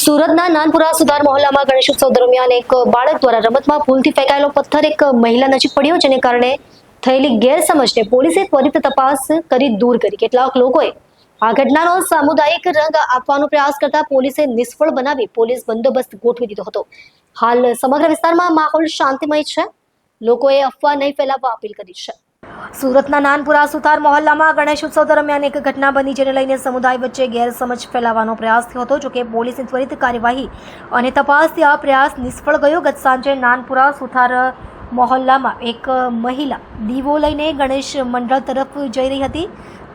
સુરતના નાનપુરા સુધાર મહોલ્લામાં ગણેશોત્સવ દરમિયાન એક બાળક દ્વારા રમતમાં ભૂલથી ફેંકાયેલો પથ્થર એક મહિલા નજીક પડ્યો, જેને કારણે થયેલી ગેરસમજને પોલીસે ત્વરિત તપાસ કરી દૂર કરી. કેટલાક લોકોએ આ ઘટનાનો સામુદાયિક રંગ આપવાનો પ્રયાસ કરતા પોલીસે નિષ્ફળ બનાવી પોલીસ બંદોબસ્ત ગોઠવી દીધો હતો. હાલ સમગ્ર વિસ્તારમાં માહોલ શાંતિમય છે. લોકોએ અફવા નહીં ફેલાવવા અપીલ કરી છે. સુરતના નાનપુરા સુથાર મહોલ્લામાં ગણેશ ઉત્સવ દરમિયાન એક ઘટના બની જેને લઈને સમુદાય વચ્ચે ગેરસમજ ફેલાવવાનો પ્રયાસ થયો હતો, જોકે પોલીસની ત્વરિત કાર્યવાહી અને તપાસથી આ પ્રયાસ નિષ્ફળ ગયો. ગત સાંજે નાનપુરા સુથાર મહોલ્લામાં એક મહિલા દીવો લઈને ગણેશ મંડળ તરફ જઈ રહી હતી.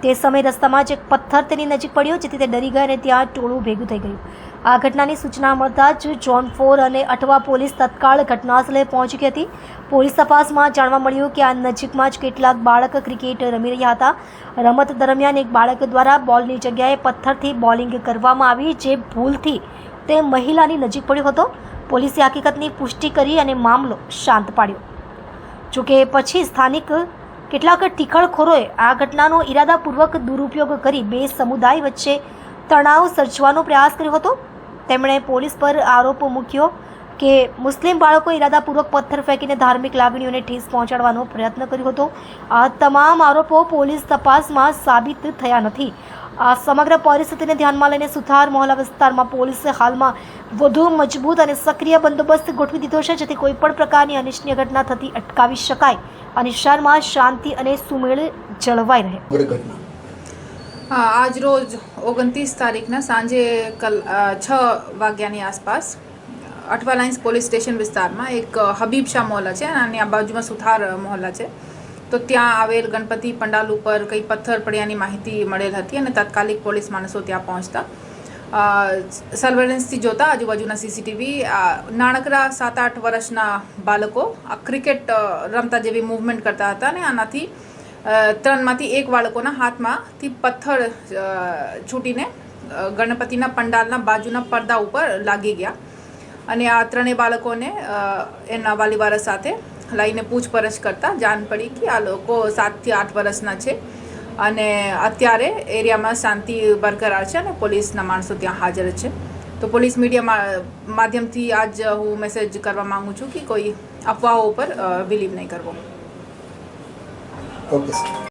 તે સમયે રસ્તામાં જ એક પથ્થર તેની નજીક પડ્યો, જેથી તે ડરી ગઈ અને ત્યાં ટોળું ભેગું થઈ ગયું. આ ઘટનાની સૂચના મળતા જ જોન ફોર અને અઠવા પોલીસ તત્કાળ ઘટનાસ્થળે પહોંચી ગઈ હતી. પોલીસ તપાસમાં જાણવા મળ્યું કે આ નજીકમાં જ કેટલાક બાળક ક્રિકેટ રમી રહ્યા હતા. રમત દરમિયાન એક બાળક દ્વારા બોલની જગ્યાએ પથ્થરથી બોલિંગ કરવામાં આવી, જે ભૂલથી તે મહિલાની નજીક પડ્યો હતો. પોલીસે હકીકતની પુષ્ટિ કરી અને મામલો શાંત પાડ્યો. જોકે પછી સ્થાનિક કેટલાક ટીખળખોરોએ આ ઘટનાનો ઈરાદાપૂર્વક દુરુપયોગ કરી બે સમુદાય વચ્ચે તણાવ સર્જવાનો પ્રયાસ કર્યો હતો. તેમણે પોલીસ પર આરોપ મૂક્યો કે મુસ્લિમ બાળકો ઇરાદાપૂર્વક પથ્થર ફેંકીને ધાર્મિક લાગણીઓને ઠેસ પહોંચાડવાનો પ્રયત્ન કર્યો હતો. આ તમામ આરોપો પોલીસ તપાસમાં સાબિત થયા નથી. આ સમગ્ર પરિસ્થિતિને ધ્યાનમાં લઈને સુથાર મોહલ્લા વિસ્તારમાં પોલીસે હાલમાં વધુ મજબૂત અને સક્રિય બંદોબસ્ત ગોઠવી દીધો છે જેથી કોઈપણ પ્રકારની અનિચ્છનીય ઘટના થતી અટકાવી શકાય. અને શહેરમાં શાંતિ અને સુમેળ જળવાઈ રહે. હા આજ રોજ ઓગણત્રીસ તારીખના સાંજે કલ છ વાગ્યાની આસપાસ અઠવા લાઇન્સ પોલીસ સ્ટેશન વિસ્તારમાં એક હબીબ શાહ મોહલ્લા છે અને આ બાજુમાં સુથાર મોહલ્લા છે. તો ત્યાં આવેલ ગણપતિ પંડાલ ઉપર કંઈ પથ્થર પડ્યાની માહિતી મળેલ હતી અને તાત્કાલિક પોલીસ માણસો ત્યાં પહોંચતા. સર્વેલન્સથી જોતા આજુબાજુના સીસીટીવી નાનકડા સાત આઠ વર્ષના બાળકો આ ક્રિકેટ રમતા જેવી મૂવમેન્ટ કરતા હતા અને આનાથી ત્રણમાંથી એક બાળકોના હાથમાંથી પથ્થર છૂટીને ગણપતિના પંડાલના બાજુના પડદા ઉપર લાગી ગયા. અને આ ત્રણેય બાળકોને એના વાલીવાળા સાથે લઈને પૂછપરછ કરતા જાણ પડી કે આ લોકો સાતથી આઠ વર્ષના છે અને અત્યારે એરિયામાં શાંતિ બરકરાર છે અને પોલીસના માણસો ત્યાં હાજર છે. તો પોલીસ મીડિયા માધ્યમથી આજ હું મેસેજ કરવા માંગુ છું કે કોઈ અફવાઓ ઉપર બિલીવ નહીં કરવો. ઓકે